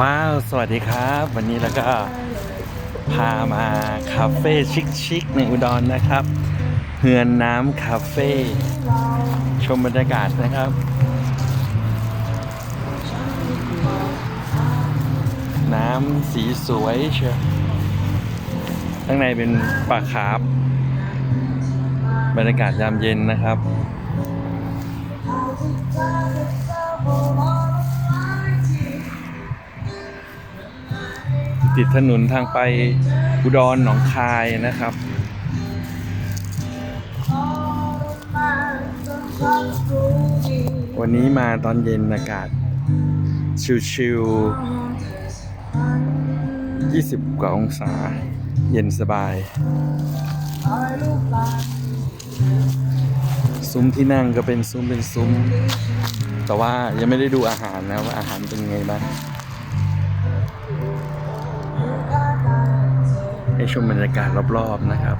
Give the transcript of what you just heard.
ว้าว สวัสดีครับ วันนี้เราก็พามาคาเฟ่ชิคๆในอุดรนะครับ เฮือนน้ำคาเฟ่ชมบรรยากาศนะครับ น้ำสีสวยเชียวข้างในเป็นปลาคาร์ฟบรรยากาศยามเย็นนะครับ ติดถนนทางไปอุดรหนองคายนะครับ วันนี้มาตอนเย็นอากาศ ชิวๆ20 กว่าองศา เย็นสบาย ซุ้มที่นั่งก็เป็นซุ้มเป็นซุ้ม แต่ว่ายังไม่ได้ดูอาหารนะว่าอาหารเป็นไงบ้าง ให้ชมบรรยากาศรอบๆนะครับ